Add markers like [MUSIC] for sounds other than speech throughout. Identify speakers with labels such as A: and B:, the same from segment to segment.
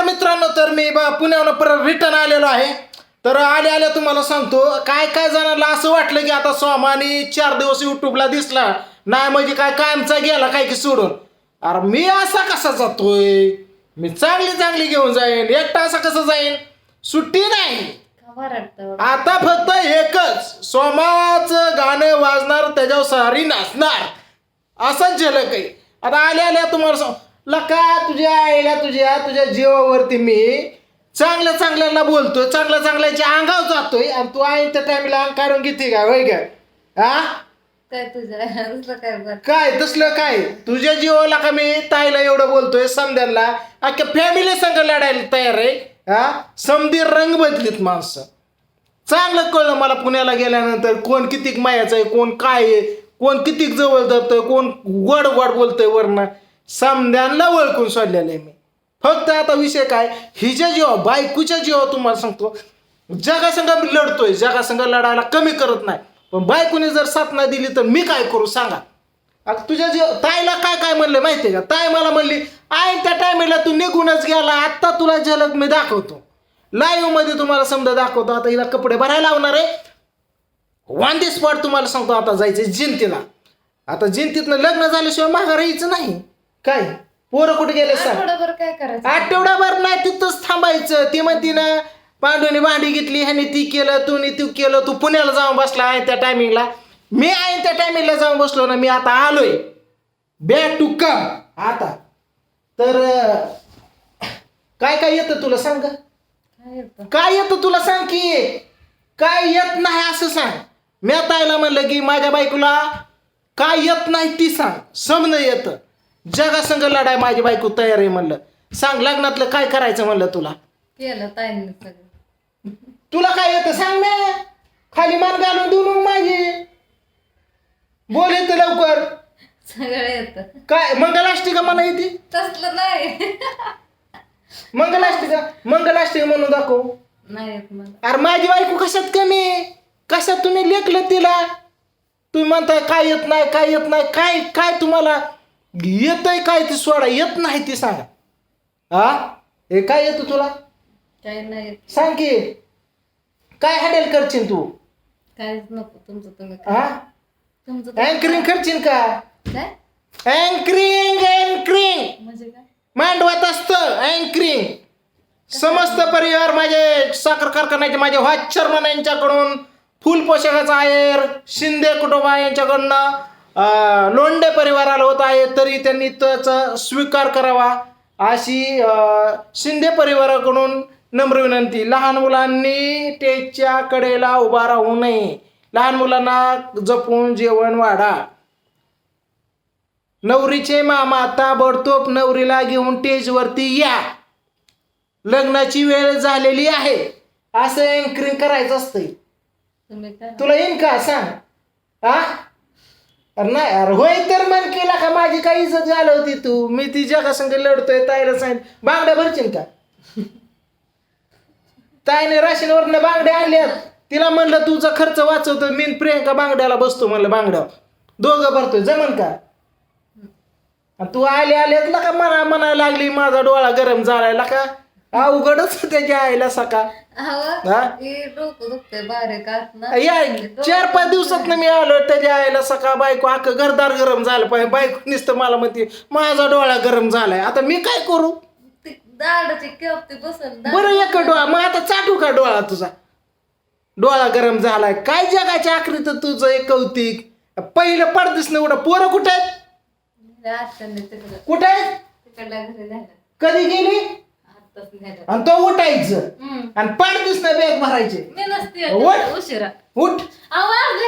A: नमस्कार मित्रांनो तर मी ब- पुण्याहून परत रिटर्न आलेलो आहे. तर आले आले तुम्हाला सांगतो काय काय जणांना असं वाटलं की आता सोमानी चार दिवस युट्यूबला दिसला. नाही म्हणजे काय कायमचा गेला काय की सोडून. अरे मी असा कसा जातोय? मी चांगली चांगली घेऊन जाईन एकटा असा कसं जाईन? सुट्टी नाही? आता फक्त एकच सोमाचं गाणं वाजणार त्याच्यावर सारी नाचणार. असंच झलक आहे आता आल्या आल्या तुम्हाला सांग लका तुझ्या आईला तुझ्या तुझ्या जीवावरती मी चांगल्या चांगल्याला बोलतोय चांगल्या चांगल्याच्या अंगावर जातोय आणि तू आई त्या टाइमला अंग काढून घेते का होय काय हा
B: काय तुझ्या काय बर
A: काय तसलं काय? तुझ्या जीवाला का मी ताईला एवढं बोलतोय समद्यांना? अख्ख्या फॅमिली संग लढायला तयार आहे हा समधी रंग बदलीत माणसं. चांगलं कळलं मला पुण्याला गेल्यानंतर कोण कितीक मायाचं आहे कोण काय आहे कोण कितीक जवळ धरतोय कोण गोड गोड बोलतोय वरनं. समद्यांना ओळखून सोडलेलं आहे मी. फक्त आता विषय काय हिच्या जीवा बायकूच्या जीवा तुम्हाला सांगतो जगासंग मी लढतोय जगासंग लढायला कमी करत नाही. पण बायकोने जर साथ नाही दिली तर मी काय करू सांगा. आता तुझ्या जे ताईला काय काय म्हणलं माहिती आहे का? ताई मला म्हणली आई त्या टायमेला तू निघूनच गेला आत्ता तुला झलक मी दाखवतो. लाईव्हमध्ये तुम्हाला समजा दाखवतो आता हिला कपडे भरायला लावणार आहे. वन दी स्पॉट तुम्हाला सांगतो आता जायचं जिंतीला. आता जिंतीतनं लग्न झाल्याशिवाय माघार यायचं नाही. काय? पोरं कुठे गेले सांग.
B: आठवडाभर काय करायचं?
A: आठवडाभर नाही तिथंच थांबायचं. ती म्हणती ना पांडूने भांडी घेतली ह्याने ती केलं तू तू केलं तू पुण्याला जाऊन बसला आहे त्या टायमिंगला मी आहे त्या टायमिंगला जाऊन बसलो ना मी आता आलोय. बॅक टू कम आता. तर अं, काय काय येतं तुला सांग? गं?
B: काय येतं?
A: काय येतं तुला सांग की? काय येत नाही असं सांग. मी ताईला म्हणलं की माझ्या बायकोला काय येत नाही ती सांग. समज येतं. जगासंग लढाय माझी बायको तयार आहे म्हणलं. सांग लग्नातलं काय करायचं म्हणलं तुला?
B: केलं ताईंनी सगळं.
A: तुला काय येतं सांग ना. खाली मान घालून देऊ नको माझी. बोल येतं लवकर.
B: सगळं येतं.
A: काय मंगलाष्टिका म्हणा येते
B: तसलं नाही.
A: मंगलाष्टिका मंगलाष्टिका म्हणून दाखव.
B: नाही येत मला.
A: अरे माझी बायको कशात कमी? आहे? कशात तुम्ही लेखलं तिला? तुम्ही म्हणताय काय येत नाही काय येत नाही काय काय तुम्हाला येतंय काय ती सोडा येत नाही ती सांगा. हा? हे काय येतं तुला?
B: काय नाही येत.
A: सांग की. काय हँडल करशील तू?
B: काहीच नको तुमचं तुम्ही.
A: हा?
B: तुमचं तुम्ही
A: अँकरिंग करशील का?
B: काय?
A: अँकरिंग अँकरिंग
B: म्हणजे काय?
A: मांडवत असतं अँकरिंग समस्त परिवार माझे साखर कारखान्याचे माझे व्हाईस चेअरमन यांच्याकडून फुल पोशाखाचा आहेर. शिंदे कुटुंबा यांच्याकडनं लोंढे परिवाराला होत आहे तरी त्यांनी त्याचा स्वीकार करावा अशी शिंदे परिवाराकडून नम्र विनंती. लहान मुलांनी टेजच्या कडेला उभा राहू नये. लहान मुलांना जपून जेवण वाढा. नवरीचे मामा ताबडतोब नवरीला घेऊन टेजवरती या. लग्नाची वेळ झालेली आहे. असं एंकरिंग करायचं असतंय. तुला येईन का? सांग. हा अरे नाही अरे होय तर मन केला का? माझी काही इज्जत झाली होती तू? मी ती जगा संग लढतोय ताईला सांग. बांगड्या भरशील का? ताईने राशीनवरनं बांगड्या आणल्यात. तिला म्हणलं तुझा खर्च वाचवतो मी न प्रियंका बांगड्याला बसतो म्हणलं बांगड्या दोघं भरतोय जमन का? आणि तू आले आले का? म्हणा म्हणायला लागली माझा डोळा गरम झालायला का? अवघडच त्याच्या आईला सका हा?
B: हे?
A: या चार पाच दिवसात मी आलो त्याच्या आईला सकाळ बायको अख्खं घरदार गरम झालं पाहिजे. बायको नुसतं मला म्हणते माझा डोळा गरम झालाय. आता मी काय करू? बरं एक डोळा मग आता चाटू का डोळा तुझा? डोळा गरम झालाय. काय जगाच्या आखरीत तुझं एक कौतिक? पहिलं पडदिस एवढं पोरं कुठे आहेत? कुठे आहेत? कधी गेली? आणि तो उठायचं. आणि पडदिस ना बॅग भरायचे.
B: मी नसते
A: वट.
B: येत उशिरा.
A: उठ.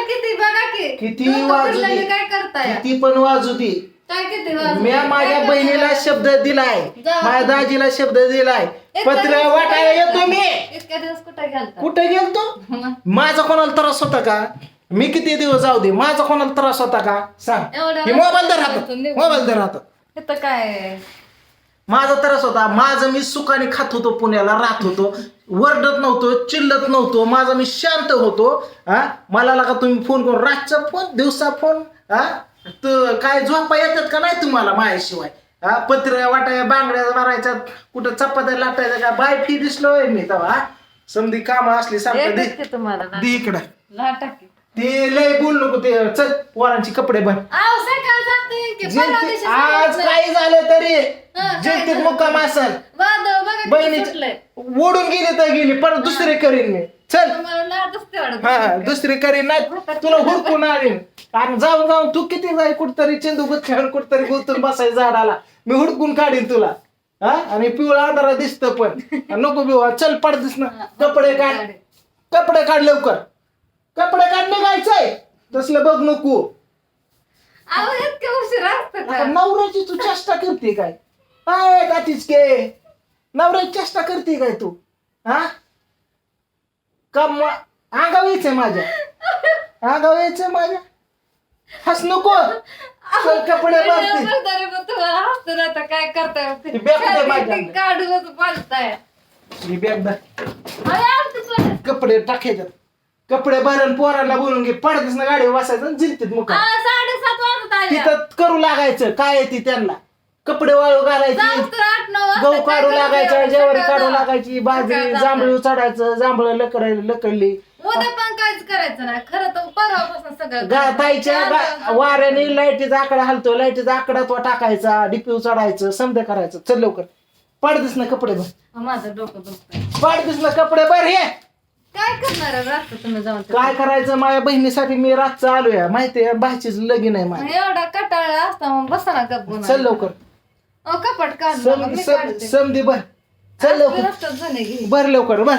B: किती? बघा की.
A: किती
B: डोकं
A: वाजू दे.
B: काय करताय?
A: किती पण वाजू दे.
B: काय किती वाजले?
A: मी माझ्या
B: काय
A: बहिणीला
B: करताय?
A: शब्द दिलाय.
B: जा.
A: माझ्या दाजीला शब्द दिलाय. पत्र
B: दिवस
A: वाटायला
B: कुठे
A: येतो मी.
B: गेलता? दिवस कुठे गेलता?
A: कुठे गेलतो? [LAUGHS] माझा कोणाला त्रास होता का? मी किती दिवस जाऊ दे? माझा कोणाला त्रास होता का? सांग. हे मोबाईल दर राहतो मोबाईल दर राहतो
B: इथं काय?
A: माझा त्रास होता. माझं मी सुखाने खात होतो पुण्याला राहत होतो. वरडत नव्हतो चिल्लत नव्हतो. माझा मी शांत होतो. हा मला लागा तुम्ही फोन करून रातचा फोन दिवसा फोन हा तर काय झोपा येतात का नाही तुम्हाला माझ्याशिवाय? हा पत्र वाटाय बांगड्या मारायच्या कुठं चपात्या लाटायच्या का? बाय फी दिसलोय मी तेव्हा समधी काम असली
B: की तुम्हाला
A: दे इकडं. ते लय बोल नको ते. चल पोरांची कपडे भर.
B: आव सकाळ जाते. की परवा
A: जेवते-
B: दिवशी
A: आज
B: सांगितलं.
A: काही झालं तरी.
B: काय
A: मुक्काम असल.
B: वादळ बघा किती
A: बहिणीच
B: सुटलंय.
A: ओढून गेली तर गेली परत दुसरी करीन मी. चल.
B: तेवढं
A: हा दुसरी करीन नाही. तुला हुडकून आणीन. आणि जाऊन जाऊन तू किती जाय कुठतरी चेंदू गुच्छान कुठतरी गुंतून बसायचं झाडाला. मी हुडकून काढीन तुला. हा? आणि पिवळा अंधारा दिसत पण. [LAUGHS] नको बिवा चल पडतीस ना. कपडे काढ. कपडे काढ लवकर. कपडे काढ निघायचंय. तसलं बघ नको.
B: अहो इतकं उशीर असतं
A: आता
B: का
A: नवऱ्याची तू चेष्टा करते काय? काय कातीच के. नवऱ्याची चेष्टा करते काय तू? हा? का अंगाव यायचंय माझ्या? अंगाव यायचंय माझ्या? हस नको. चल कपडे बांधते
B: तरी पण तुम्हाला हसतं ना आता काय करताय?
A: ती बॅग दे माझ्या.
B: ते काढूनच बोलताय.
A: ही बॅग धर.
B: अरे आमचं पण.
A: कपडे टाकायच्यात कपडे भरण पोरांना बोलून घे. पडतच ना गाडीवर बसायचं जिलतीत मुका.
B: आ, साडेसात वाजत आल्या.
A: तिथं करू लागायचं. काय आहे ती त्यांना? कपडे वाळू घालायची.
B: जाऊस तर आठ नऊ वाजता
A: गहू काढू लागायचं जेवण
B: सकाळ
A: काढू. लागायची बाजरी जांभळू. चढायचं जांभळं लकडायला लकडली.
B: उद्या पण काहीच करायचं नाही. खरं तर परवापासून सगळं
A: गा ताईच्या गा- वाऱ्याने लाईटीचा आकडा हलतो लाईटीचा आकडा तो टाकायचा डिपीव चढायचं समजा करायचं. चल लवकर. पाडदिस ना कपडे भर.
B: माझं डोकं दुखतंय.
A: पाडदिस ना कपडे भर हे
B: काय करणार आहे रात्र तुम्ही जाऊन तिथे?
A: काय करायचं? माझ्या बहिणीसाठी मी रातचं आलोय माहितीये भाचीच लगीन आहे माझी.
B: एवढा कटाळा असता मग बसा ना गप्प
A: चल लवकर.
B: कपाट काढ
A: सम
B: बाबा, मी
A: सम-
B: काढते.
A: समधी भर. चल लवकर.
B: रस्त्यात झाले घे
A: भर लवकर भर.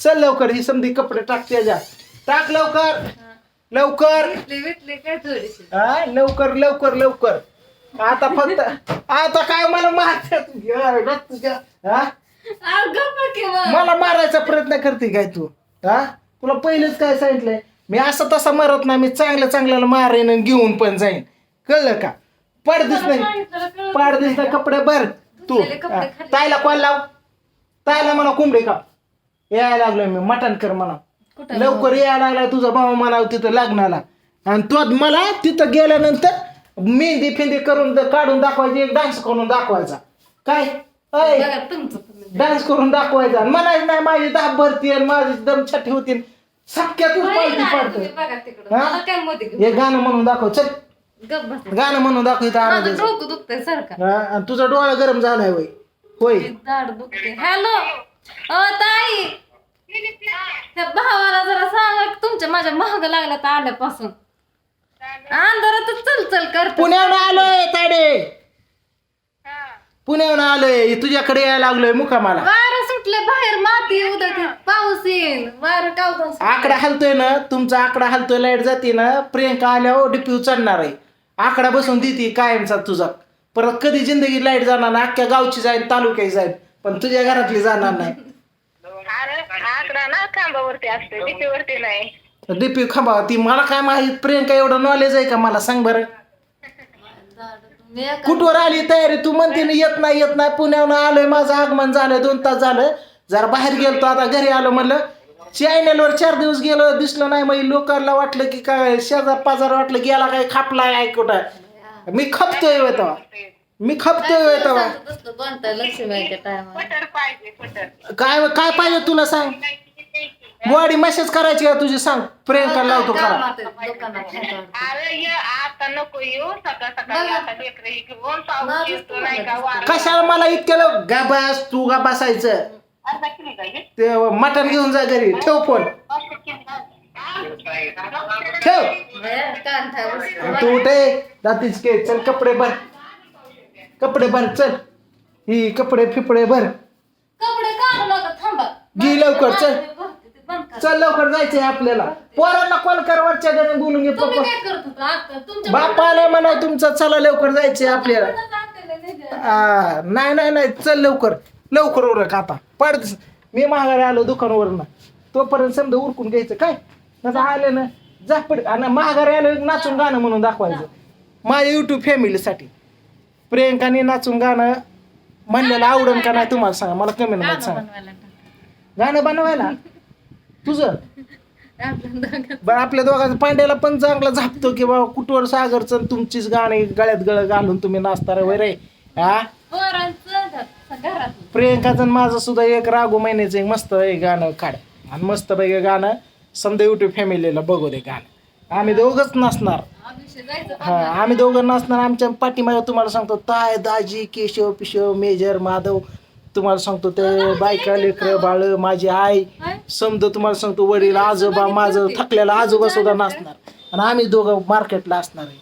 A: चल लवकर ही समधी कपडे टाक त्याच्या टाक लवकर. लवकर.
B: काय थोडीशी
A: हा लवकर लवकर लवकर. आता फक्त आता काय मला मारतात हा?
B: अहो, गप्प की मग.
A: मला मारायचा प्रयत्न करते काय तू? हा? तुला पहिलेच काय सांगितलंय? मी असं तसा मारत नाही मी चांगल्या चांगल्याला मारेन आणि घेऊन पण जाईन. कळलं का? पडदिस नाही. पडदिस नाही कपडे भर. तू. ताईला कॉल लाव? ताईला म्हणा कोंबडी का यायला लागलोय मी मटण कर म्हणा. लवकर यायला लागला तुझा भाऊ म्हणाव तिथं लग्नाला. आणि तो मला तिथं गेल्यानंतर मेहंदी फिंदी करून काढून दाखवायची एक डान्स करून दाखवायचा. काय?
B: बघा तुमचं.
A: डान्स करून दाखवायचा म्हणायचं नाही माझी दाब भरती आणि माझी दम छठी होती सख्यातच पालती
B: नाही,
A: पडते
B: तुम्ही बघा तिकडं.
A: हा?
B: मला काय मध्ये घेऊ
A: हे गाणं म्हणून दाखव चल.
B: बस.
A: गाणं म्हणून दाखव इथं
B: माझं
A: आनंद.
B: डोकं दुखतंय सारखं
A: आणि तुझा डोळा गरम झालाय होय.
B: दाढ दुखते हॅलो अ ताई! त्या भावाला जरा सांगा की तुमच्या माझ्या महाग लागल्या आल्यापासून. अंधारातच चल चल करतो.
A: पुण्याहून आलोय ताडे. पुण्याहून आलोय तुझ्याकडे यायला लागलोय मुकामाला
B: वारं सुटले बाहेर माती उद्या पाऊस येईल. वारं कावतं
A: आकडा हलतोय ना तुमचा आकडा हलतोय लाइट जाते ना प्रियंका आल्यावर डिप्यू चढणार आहे. आकडा बसून देते कायमचा तुझा. परत कधी जिंदगी लाइट जाणार ना अख्ख्या गावची जाईल तालुक्याची जाईल पण तुझ्या घरातली जाणार नाही.
C: अरे आकडा ना खांबावरती असते डीपीवरती नाही.
A: डिप्यू खांबा ती मला काय माहीत प्रियंका एवढं नॉलेज आहे का? मला सांग बरं. कुठवर आली तयारी? तू म्हणते ना येत नाही येत नाही पुण्याहून आलोय माझं आगमन झालं दोन तास झालं. जरा बाहेर गेलतो आता घरी आलो म्हणलं चॅनलवर चार दिवस गेलो दिसलं नाही मग लोकांना वाटलं की काय शेजार पाजार वाटलं गेला काय खापलाय काय कुठं? मी खपतोय होय तेव्हा. मी खपतोय होय तेव्हा. काय काय पाहिजे तुला सांग? बॉडी मेसेज करायची का तुझी सांग. प्रियंका लावतो करा.
C: अरे ये आता नको येऊ. सकाळ सकाळी आता लेकरं हे घेऊन पाऊस येतो नाही का वारा.
A: कशाला मला इतक्या लोक गा बस तू गा बसायचं
C: अर्धा किलो का हे?
A: ते मटण घेऊन जा घरी. ठेव फोन
C: किलो.
A: ठेव. तू उठे. जातीच के चल कपडे भर. कपडे भर चल. ही कपडे फिपडे भर.
B: कपडे काढू नका थांबा.
A: घे लवकर, चल. चल लवकर जायचंय आपल्याला. पोरांना कॉल कर वरच्या घरी बोलून घे
B: तुम्ही
A: पप्पा.
B: काय करत होता आता? तुमच्या
A: बाप आलाय म्हणा तुमचा चला लवकर जायचंय आपल्याला. आ, नाही नाही नाही. चल लवकर. लवकर उरक आता. पड मी महागारी आलो दुकानावरनं. तोपर्यंत समजा उरकून घ्यायचं. काय? नका आले ना. जा पड आणि महागारी आलं एक नाचून गाणं म्हणून दाखवायचं. माझ्या युट्यूब फॅमिलीसाठी प्रियंकाने नाचून गाणं म्हणलेलं आवडन का नाही तुम्हाला सांगा? मला कमेंटमध्ये सांगा. गाणं बनवायला? तुझं? बरं आपल्या दोघांचं पांड्याला पण चांगला झापतो की बाबा कुठवर सागरचं तुमचीच गाणी गळ्यात गळ घालून तुम्ही नाचता रे वैरे हा? प्रियंकाचं माझं सुद्धा एक रागू महिन्याचं एक मस्त एक गाणं काढ. आणि मस्त पैकी गाणं समजा युट्यूब फॅमिलीला बघू दे गाणं. आम्ही दोघंच
B: जायचं
A: हा आम्ही दोघं नसणार आमच्या पाठीमागे तुम्हाला सांगतो ताय दाजी केशव पिशव मेजर माधव तुम्हाला सांगतो ते बायका लेकर बाळ माझी आई? समजा तुम्हाला सांगतो वडील आजोबा माझं थकलेला आजोबा सुद्धा नसणार आणि आम्ही दोघं मार्केटला असणार आहे.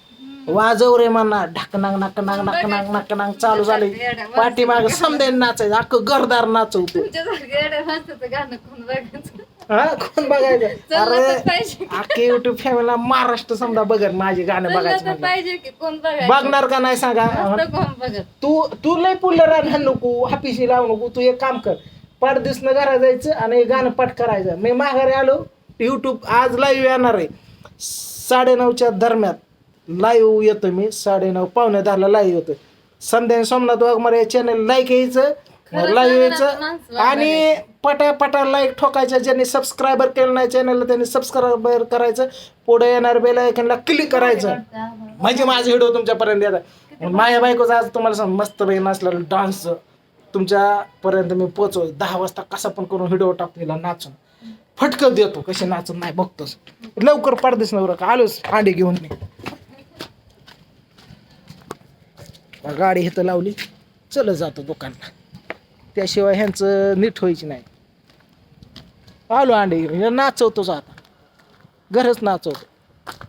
A: वाजव रे म्हणा ढकनांग नकनांग नकनांग नकनांग चालू झाले पाठीमाग समजा नाचायचं अख्खं घरदार नाचवतो. हा? कोण बघायचं?
B: तर
A: अरे
B: पाहिजे
A: अख्खे युट्यूब फॅमिलीला महाराष्ट्र समजा बघत माझी गाणं बघायचं म्हणलं.
B: पाहिजे की कोण बघायचं?
A: बघणार का नाही सांगा?
B: नसतं कोण बघत?
A: तू तू लय पुढलं राहणार नको हापीशी लावू नको. तू एक काम कर पाठ दिसणं घरा जायचं आणि हे गाणं पाठ करायचं. मी माघारी आलो युट्यूब आज लाईव्ह येणार आहे. साडेनऊच्या दरम्यान लाईव्ह येतो मी. साडेनऊ पावणे दहाला लाईव्ह येतो संध्या सोमनाथ वाघमारे चॅनल लाईक यायचं.
B: ना,
A: यायचं आणि पटा पटा लाईक ठोकायचं ज्यांनी सबस्क्रायबर केलं नाही चॅनलला त्यांनी सबस्क्रायबर करायचं. पुढे येणार बेल आयकनला क्लिक करायचं. म्हणजे माझे व्हिडिओ तुमच्यापर्यंत येतात. माझ्या बायकोचा आज तुम्हाला सांग मस्त पैकी नसलेला डान्स तुमच्यापर्यंत मी पोचव दहा वाजता कसा पण करून व्हिडिओ टाकलेला नाचून. फटकं देतो कशी नाचून नाही बघतोच. लवकर पडदेस नवर का? आलोच अंडी घेऊन मी गाडी इथं लावली. चल जातो दुकानला. त्याशिवाय ह्यांचं नीट व्हायची नाही. आलो अंडे नाचवतोच आता. घरच नाचवतो